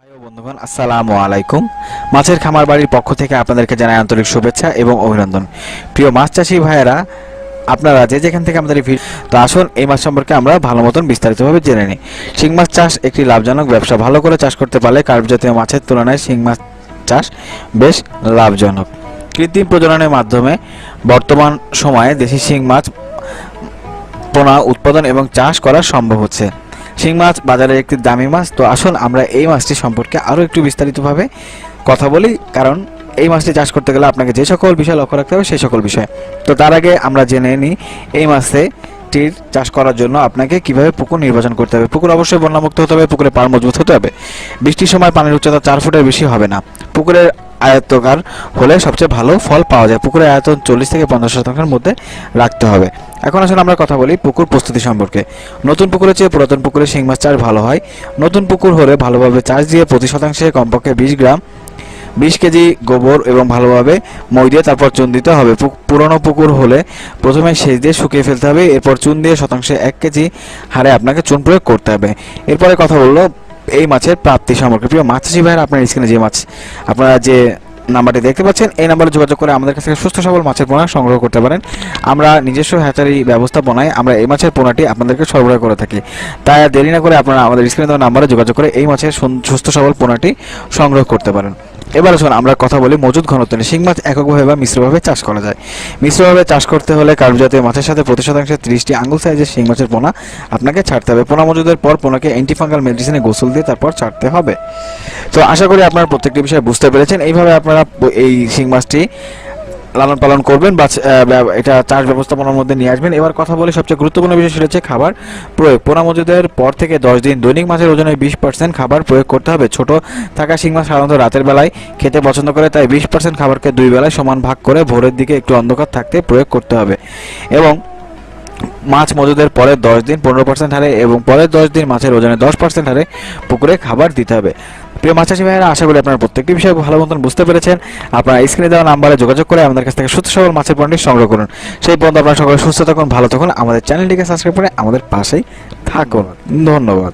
ভাই বন্ধুগণ, আসসালামু আলাইকুম। মাছের খামার বাড়ির পক্ষ থেকে আপনাদেরকে জানাই আন্তরিক শুভেচ্ছা এবং অভিনন্দন। প্রিয় মাছ চাষি ভাইয়েরা, আপনারা যে যেখান থেকে আমাদের ভিডিও তো আসুন, এই মাছ সম্পর্কে আমরা ভালো মতন বিস্তারিতভাবে জেনে নিই। শিং মাছ চাষ একটি লাভজনক ব্যবসা। ভালো করে চাষ করতে পারলে কার্প জাতীয় মাছের তুলনায় শিং মাছ চাষ বেশ লাভজনক। কৃত্রিম প্রজননের মাধ্যমে বর্তমান সময়ে দেশি শিং মাছ পোনা, উৎপাদন এবং চাষ করা সম্ভব হচ্ছে। শিং মাছ বাজারের একটি দামি মাছ। তো আসুন আমরা এই মাছটি সম্পর্কে আরও একটু বিস্তারিতভাবে কথা বলি, কারণ এই মাছটি চাষ করতে গেলে আপনাকে যে সকল বিষয় লক্ষ্য রাখতে হবে সেই সকল বিষয়। তো তার আগে আমরা জেনে নিই, এই মাছে টির চাষ করার জন্য আপনাকে কীভাবে পুকুর নির্বাচন করতে হবে? পুকুর অবশ্যই বন্যামুক্ত হতে হবে, পুকুরে পাড় মজবুত হতে হবে। বৃষ্টির সময় পানির উচ্চতা চার ফুটের বেশি হবে না। পুকুরের আয়ত্তকার হলে সবচেয়ে ভালো ফল পাওয়া যায়। পুকুরের আয়তন চল্লিশ থেকে পঞ্চাশ শতাংশের মধ্যে রাখতে হবে। এখন আসলে আমরা কথা বলি পুকুর প্রস্তুতি সম্পর্কে। নতুন পুকুরের চেয়ে পুরাতন পুকুরে শিং মাছ চাষ ভালো হয়। নতুন পুকুর হলে ভালোভাবে চাষ দিয়ে প্রতি শতাংশে কমপক্ষে বিশ গ্রাম, বিশ কেজি গোবর এবং ভালোভাবে মই দিয়ে তারপর চুন দিতে হবে। পুরনো পুকুর হলে প্রথমে সেচ দিয়ে শুকিয়ে ফেলতে হবে। এরপর চুন দিয়ে শতাংশে এক কেজি হারে আপনাকে চুন প্রয়োগ করতে হবে। এরপরে কথা বলল এই মাছের প্রাপ্তি সম্পর্কে। প্রিয় মাছ চাষি ভাইয়ের, আপনার স্ক্রিনে যে মাছ, আপনারা যে নাম্বারটি দেখতে পাচ্ছেন, এই নাম্বারে যোগাযোগ করে আমাদের কাছ থেকে সুস্থ সবল মাছের পোনা সংগ্রহ করতে পারেন। আমরা নিজস্ব হ্যাচারি ব্যবস্থা ব্যবস্থাপনায় আমরা এই মাছের পোনাটি আপনাদেরকে সরবরাহ করে থাকি। তাই দেরি না করে আপনারা আমাদের স্ক্রিনে দেওয়া নাম্বারে যোগাযোগ করে এই মাছের সুস্থ সবল পোনাটি সংগ্রহ করতে পারেন। এবার আসুন আমরা কথা বলি মজুদ ঘনত্ব নিয়ে। শিং মাছ এককভাবে বা মিশ্রভাবে চাষ করা যায়। মিশ্রভাবে চাষ করতে হলে কার্প জাতীয় মাছের সাথে প্রতি শতাংশে ত্রিশটি আঙুল সাইজের শিং মাছের পোনা আপনাকে ছাড়তে হবে। পোনা মজুদের পর পোনাকে অ্যান্টিফাঙ্গাল মেডিসিনে গোসল দিয়ে তারপর ছাড়তে হবে। তো আশা করি আপনারা প্রত্যেকটি বিষয়ে বুঝতে পেরেছেন। এইভাবে আপনারা এই শিং মাছটি লালন পালন করবেন বা এটা চাষ ব্যবস্থাপনার মধ্যে নিয়ে আসবেন। এবার কথা বলে সবচেয়ে গুরুত্বপূর্ণ বিষয় সেটা হচ্ছে খাবার প্রয়োগ। পোনা মজুদের পর থেকে দশ দিন দৈনিক মাছের ওজনে বিশ পার্সেন্ট খাবার প্রয়োগ করতে হবে। ছোট থাকা শিং মাছ সাধারণত রাতের বেলায় খেতে পছন্দ করে, তাই বিশ পার্সেন্ট খাবারকে দুই বেলায় সমান ভাগ করে ভোরের দিকে একটু অন্ধকার থাকতে প্রয়োগ করতে হবে। এবং মাছ মজুদের পরের দশ দিন পনেরো পার্সেন্ট হারে এবং পরের দশ দিন মাছের ওজনে দশ পার্সেন্ট হারে পুকুরে খাবার দিতে হবে। প্রিয় মাছ চাষি ভাইয়েরা, আশা করি আপনারা প্রত্যেকটি বিষয়ে ভালো মতন বুঝতে পেরেছেন। আপনারা স্ক্রিনে দেওয়া নাম্বারে যোগাযোগ করে আমাদের কাছ থেকে সুস্থ সবল মাছের পণ্যটি সংগ্রহ করুন। সেই পর্যন্ত আপনারা সকলে সুস্থ থাকুন, ভালো থাকুন। আমাদের চ্যানেলটিকে সাবস্ক্রাইব করে আমাদের পাশেই থাকুন। ধন্যবাদ।